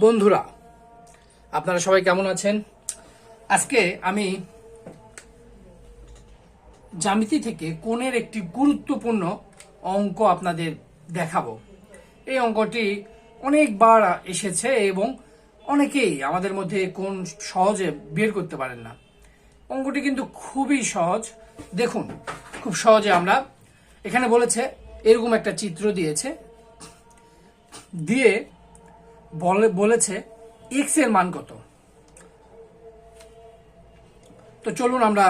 বন্ধুরা, আপনারা সবাই কেমন আছেন? আজকে আমি জ্যামিতি থেকে কোণের একটি গুরুত্বপূর্ণ অঙ্ক আপনাদের দেখাবো। এই অঙ্কটি অনেকবার এসেছে এবং অনেকেই আমাদের মধ্যে কোন সহজে বের করতে পারেন না। অঙ্কটি কিন্তু খুবই সহজ। দেখুন, খুব সহজে আমরা এখানে বলেছে, এরকম একটা চিত্র দিয়েছে। দিয়ে বলে বলেছে এক্সের মান কত? তো চলুন আমরা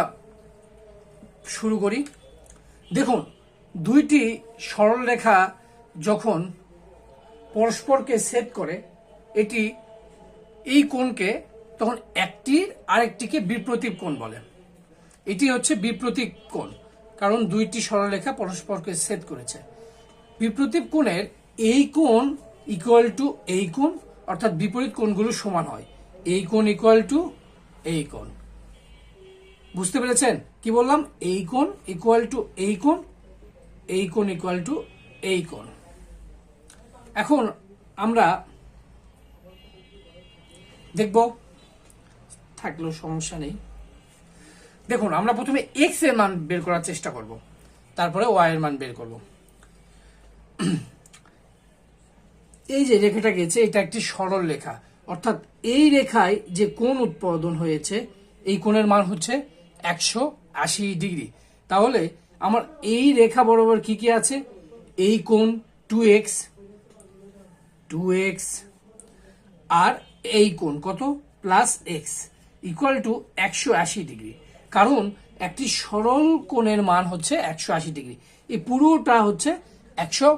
শুরু করি। দেখুন, দুইটি সরলরেখা যখন পরস্পরকে সেট করে, এটি এই কোণকে, তখন একটির আরেকটিকে বিপ্রতীপ কোণ বলে। এটি হচ্ছে বিপ্রতীপ কোণ, কারণ দুইটি সরলরেখা পরস্পরকে সেট করেছে। বিপ্রতীপ কোণের এই কোণ ইকুয়াল টু এই কোণ, অর্থাৎ বিপরীত কোণগুলো সমান হয়। এই কোণ ইকুয়াল টু এই কোণ। বুঝতে পেরেছেন? কি বললাম? এই কোণ ইকুয়াল টু এই কোণ এই কোণ ইকুয়াল টু এই কোণ। এখন আমরা দেখব। থাকলেও সমস্যা নেই। দেখুন, আমরা প্রথমে এক্সের মান বের করার চেষ্টা করব। তারপরে ওয়াই এর মান বের করব। এই যে রেখাটা গেছে, এটা একটি সরল রেখা। অর্থাৎ এই রেখায় যে কোণ উৎপাদন হয়েছে, এই কোণের মান হচ্ছে একশো আশি ডিগ্রি। তাহলে আমার এই রেখা বরাবর কি কি আছে? এই কোণ টু এক্স টু এক্স, আর এই কোণ কত? প্লাস এক্স, ইকুয়াল টু একশো আশি ডিগ্রি। কারণ একটি সরল কোণের মান হচ্ছে একশো আশি ডিগ্রি। এই পুরোটা হচ্ছে একশো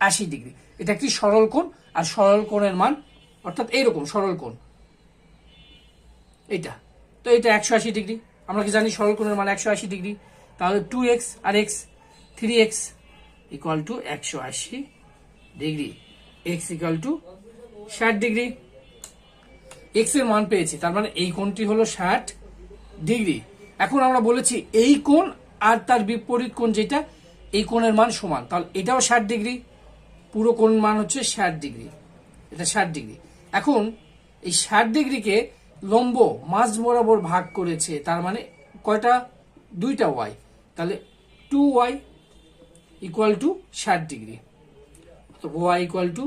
আশি ডিগ্রি। এটা একটি সরল কোণ? আর সরল কোণের মান, অর্থাৎ এইরকম সরল কোণ। এইটা। তো এটা একশো আশি ডিগ্রি। আমরা কি জানি সরল কোণের মান একশো আশি ডিগ্রি? তাহলে two x R x, three x equal to একশো আশি ডিগ্রি। এক্স ইকুয়াল টু ষাট ডিগ্রি। এক্সের মান পেয়েছি, তার মানে এই কোণটি হলো ষাট ডিগ্রি। এখন আমরা বলেছি এই কোণ আর তার বিপরীত কোণ যেটা, এই কোণের মান সমান। তাহলে এটাও ষাট ডিগ্রি। পুরো কোণ মান হচ্ছে ষাট ডিগ্রি। এটা ষাট ডিগ্রি। এখন এই ষাট ডিগ্রিকে লম্ব মাঝ বরাবর ভাগ করেছে, তার মানে কয়টা? দুইটা ওয়াই তাহলে টু ওয়াই ইকুয়াল টু ষাট ডিগ্রি। ওয়াই ইকুয়াল টু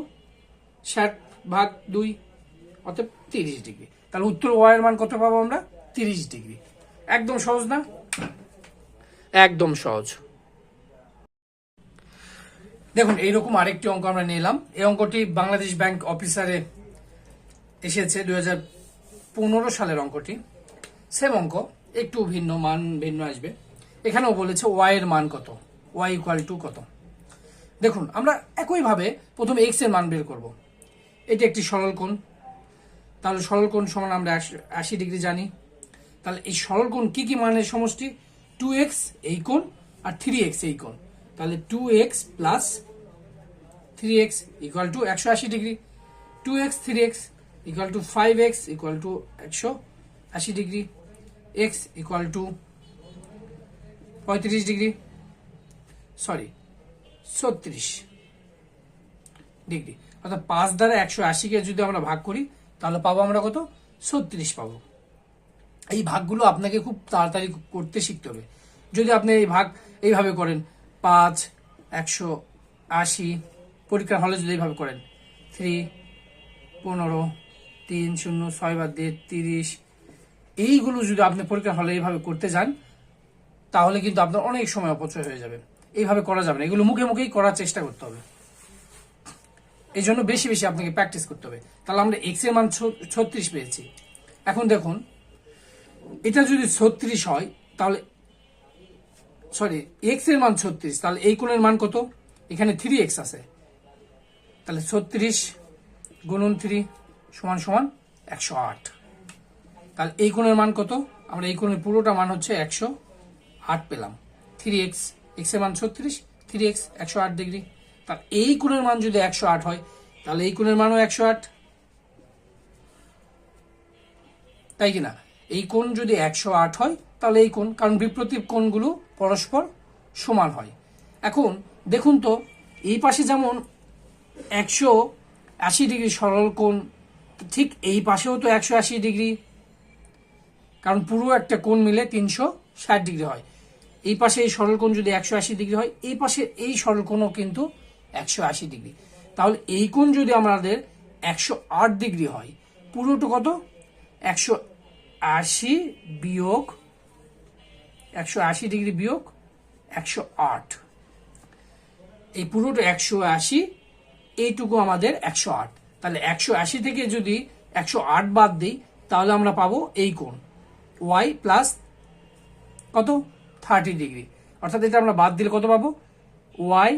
ষাট ভাগ দুই অর্থাৎ তিরিশ ডিগ্রি। তাহলে উত্তর ওয়াই এর মান কত পাবো আমরা? তিরিশ ডিগ্রি। একদম সহজ না? একদম সহজ। দেখুন, এইরকম আরেকটি অঙ্ক আমরা নিলাম। এই অঙ্কটি বাংলাদেশ ব্যাংক অফিসারে এসেছে দুই সালের অঙ্কটি। সেম অঙ্ক, একটু ভিন্ন, মান ভিন্ন আসবে। এখানেও বলেছে ওয়াই এর মান কত? ওয়াই ইকুয়াল টু কত? দেখুন, আমরা একইভাবে প্রথম এক্সের মান বের করব। এটি একটি সরল কোণ। তাহলে সরল কোণ সমান আমরা আশি ডিগ্রি জানি। তাহলে এই সরল কোণ কি কি মানের সমষ্টি? টু এক্স এই কোণ আর থ্রি এক্স এই কোণ। তাহলে two x plus three x equal to একশো আশি degree two x three x equal to five x equal to একশো আশি ডিগ্রি এক্স ইকুয়াল টু পঁয়ত্রিশ ডিগ্রি সরি ছত্রিশ ডিগ্রি অর্থাৎ পাঁচ দ্বারা একশো আশিকে যদি আমরা ভাগ করি, তাহলে পাবো আমরা কত? ছত্রিশ পাবো। এই ভাগগুলো আপনাকে খুব তাড়াতাড়ি করতে শিখতে হবে। যদি আপনি এই ভাগ এইভাবে করেন পাঁচ, একশো আশি। পরীক্ষার হলে যদি এইভাবে করেন, থ্রি, পনেরো, তিন, শূন্য, ছয় বাদ দিয়ে তিরিশ। এইগুলো যদি আপনি পরীক্ষার হলে এইভাবে করতে যান, তাহলে কিন্তু আপনার অনেক সময় অপচয় হয়ে যাবে। এইভাবে করা যাবে না। এগুলো মুখে মুখেই করার চেষ্টা করতে হবে। এই জন্য বেশি বেশি আপনাকে প্র্যাকটিস করতে হবে। তাহলে আমরা এক্সের মান ছত্রিশ পেয়েছি। এখন দেখুন, এটা যদি ছত্রিশ হয়, তাহলে সরি এক্সের মান ছত্রিশ, তাহলে এই কোণের মান কত? এখানে থ্রি এক্স আছে। তাহলে ছত্রিশ গুণন থ্রি সমান সমান একশো আট। তাহলে এই কোণের মান কত? আমরা এই কোণের পুরোটা মান হচ্ছে একশো আট পেলাম। থ্রি এক্স এক্সের মান ছত্রিশ থ্রি এক্স একশো আট ডিগ্রি তাহলে এই কোণের মান যদি একশো আট হয়, তাহলে এই কোণের মানও একশো আট। তাই কিনা? এই কোণ যদি একশো আট হয়, তাহলে এই কোণ, কারণ বিপ্রতীপ কোণগুলো পরস্পর সমান হয়। এখন দেখুন তো, এই পাশে যেমন একশো আশি ডিগ্রি সরল কোণ, ঠিক এই পাশেও তো একশো আশি ডিগ্রি, কারণ পুরো একটা কোণ মিলে তিনশো ষাট ডিগ্রি হয়। এই পাশে এই সরল কোণ যদি একশো আশি ডিগ্রি হয়, এই পাশে এই সরল কোণও কিন্তু একশো আশি ডিগ্রি। তাহলে এই কোণ যদি আমাদের একশো আট ডিগ্রি হয়, পুরোটা কত? একশো আশি বিয়োগ একশো আশি ডিগ্রি বিয়োগ একশো আট। এই পুরোটা একশো আশি, এইটুকু আমাদের একশো আট। তাহলে একশো আশি থেকে যদি একশো আট বাদ দিই, তাহলে আমরা পাবো এই কোণ, ওয়াই প্লাস কত? Thirty degree. অর্থাৎ এটা আমরা বাদ দিলে কত পাবো? Y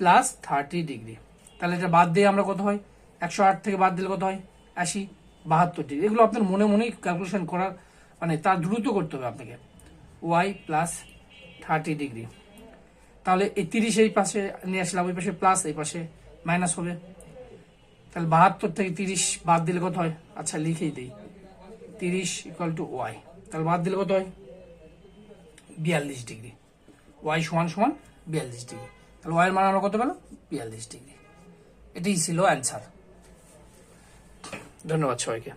plus thirty degree. তাহলে এটা বাদ দিয়ে আমরা কত হয়? একশো আট থেকে বাদ দিলে কত হয়? আশি, বাহাত্তর ডিগ্রি। এগুলো আপনার মনে মনেই ক্যালকুলেশন করার মানে তার দ্রুত করতে হবে আপনাকে। ওয়াই প্লাস থার্টি ডিগ্রি তাহলে এই তিরিশ এই পাশে নিয়ে আসলাম, ওই পাশে প্লাস এই পাশে মাইনাস হবে। তাহলে বাহাত্তর থেকে তিরিশ বাদ দিলে কত হয়? আচ্ছা লিখেই দিই। তিরিশ ইকুয়াল টু ওয়াই তাহলে বাদ দিলে কত হয়? বিয়াল্লিশ ডিগ্রি ওয়াই সমান সমান বিয়াল্লিশ ডিগ্রি তাহলে ওয়াইয়ের মান আমরা কত পেলাম? বিয়াল্লিশ ডিগ্রি এটাই ছিল অ্যান্সার ধন্যবাদ সবাইকে।